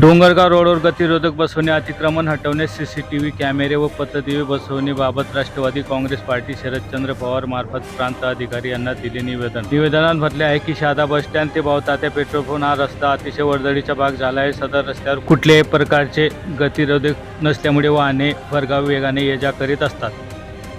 डोंगरगाव रोडवर गतिरोधक बसवणे अतिक्रमण हटवणे सी सी टी व्ही कॅमेरे व पथदिवे बसवणेबाबत राष्ट्रवादी काँग्रेस पार्टी शरदचंद्र पवार मार्फत प्रांत अधिकारी यांना दिले निवेदन. निवेदनात म्हटले आहे की शहादा बस स्टँड ते भावतात्या पेट्रोल पंप हा रस्ता अतिशय वर्दळीचा भाग झाला आहे. सदर रस्त्यावर कुठल्याही प्रकारचे गतिरोधक नसल्यामुळे वाहने भरगाव वेगाने ये जा करीत असतात.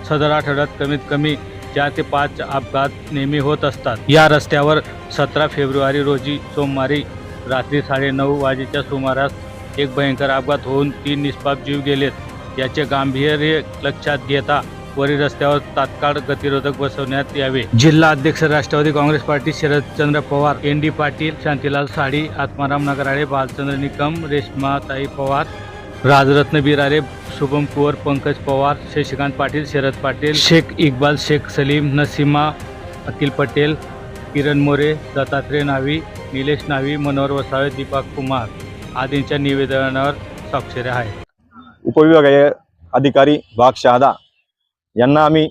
सदर आठवड्यात कमीत कमी चार ते पाच अपघात नेहमी होत असतात. या रस्त्यावर सतरा फेब्रुवारी रोजी सोमवारी रात्री साडेनऊ वाजेच्या सुमारास एक भयंकर अपघात होऊन तीन निष्पाप जीव गेलेत. याचे गांभीर्य लक्षात घेता वरील रस्त्यावर तात्काळ गतिरोधक बसवण्यात यावे. जिल्हा अध्यक्ष Rashtrawadi Congress party Sharadchandra Pawar N D Patil Shantilal Sadi Atmaram Nagrale Bhalchandra Nikam Reshmatai Pawar Rajratna Birare Shubham Kuwar Pankaj Pawar Shashikant Patil Sharad Patil Shaikh Iqbal Shaikh Salim Nasima Akhil Patel Kiran More Dattatray Navi Nilesh Navi Manohar Vasave Deepak Kumar आदींच्या निवेदनावर स्वाक्षऱ्या आहेत उपविभागीय अधिकारी भाग शहादा यांना आम्ही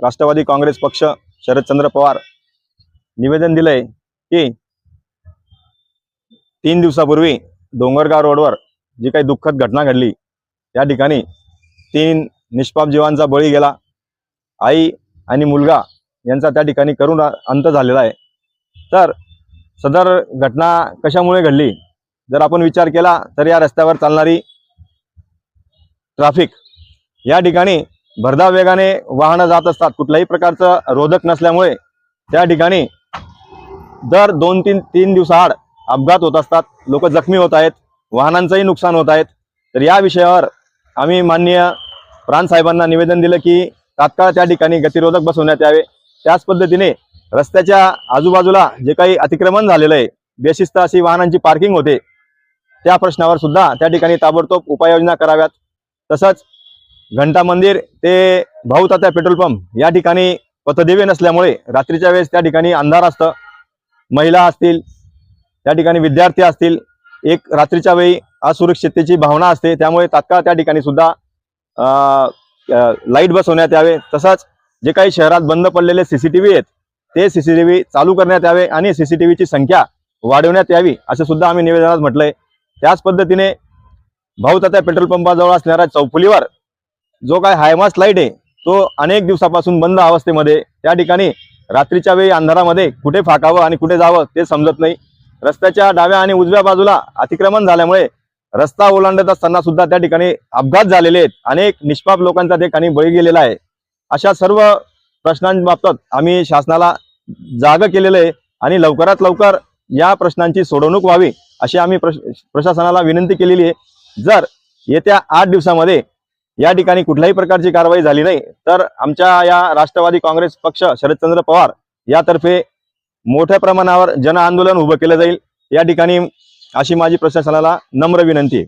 राष्ट्रवादी काँग्रेस पक्ष शरदचंद्र पवार निवेदन दिलंय की तीन दिवसापूर्वी डोंगरगाव रोडवर जी काही दुःखद घटना घडली त्या ठिकाणी तीन निष्पाप जीवांचा बळी गेला. आई आणि मुलगा यांचा त्या ठिकाणी करून अंत झालेला आहे. तर सदर घटना कशामुळे घडली? जर आपण विचार केला तर या रस्त्यावर चालणारी ट्रॅफिक या ठिकाणी भरधाव वेगाने वाहनं जात असतात. कुठल्याही प्रकारचं रोधक नसल्यामुळे त्या ठिकाणी दर दोन तीन तीन दिवसाआड अपघात होत असतात. लोक जखमी होत आहेत. वाहनांचंही नुकसान होत आहेत. तर या विषयावर आम्ही माननीय प्राणसाहेबांना निवेदन दिलं की तात्काळ त्या ठिकाणी गतिरोधक बसवण्यात यावे. त्याच पद्धतीने रस्त्याच्या आजूबाजूला जे काही अतिक्रमण झालेलं आहे बेशिस्त अशी वाहनांची पार्किंग होते त्या प्रश्नावर सुद्धा त्या ठिकाणी ताबडतोब उपाययोजना कराव्यात. तसंच घंटा मंदिर ते भाऊ तात्या पेट्रोल पंप या ठिकाणी पथदिवे नसल्यामुळे रात्रीच्या वेळेस त्या ठिकाणी अंधार असतं. महिला असतील त्या ठिकाणी विद्यार्थी असतील एक रात्रीच्या वेळी असुरक्षिततेची भावना असते त्यामुळे तात्काळ त्या ठिकाणी सुद्धा लाइट बसवण्यात यावे. तसंच जे काही शहरात बंद पडलेले सीसीटीव्ही आहेत ते सीसीटीव्ही चालू करण्यात यावे आणि सीसीटीव्हीची संख्या वाढवण्यात यावी असं सुद्धा आम्ही निवेदनात म्हटलंय. त्याच पद्धतीने भाऊ तात्या पेट्रोल पंपाजवळ असणाऱ्या चौफुलीवर जो काय हायमास लाइट आहे तो अनेक दिवसापासून बंद अवस्थेमध्ये त्या ठिकाणी रात्रीच्या वेळी अंधारामध्ये कुठे फाकावं आणि कुठे जावं ते समजत नाही. रस्त्याच्या डाव्या आणि उजव्या बाजूला अतिक्रमण झाल्यामुळे रस्ता ओलांडत असताना सुद्धा त्या ठिकाणी अपघात झालेले आहेत. अनेक निष्पाप लोकांचा त्या ठिकाणी बळी गेलेला आहे. अशा सर्व प्रश्नांबाबत आम्ही शासनाला जाग केलेलं आहे आणि लवकरात लवकर या प्रश्नांची सोडवणूक व्हावी अशी आम्ही प्रशासनाला विनंती केलेली आहे. जर येत्या आठ दिवसामध्ये या ठिकाणी कुठल्याही प्रकारची कारवाई झाली नाही तर आमच्या या राष्ट्रवादी काँग्रेस पक्ष शरदचंद्र पवार यातर्फे मोठ्या प्रमाणावर जन आंदोलन उभं केलं जाईल. या ठिकाणी अशी माझी प्रशासनाला नम्र विनंती आहे.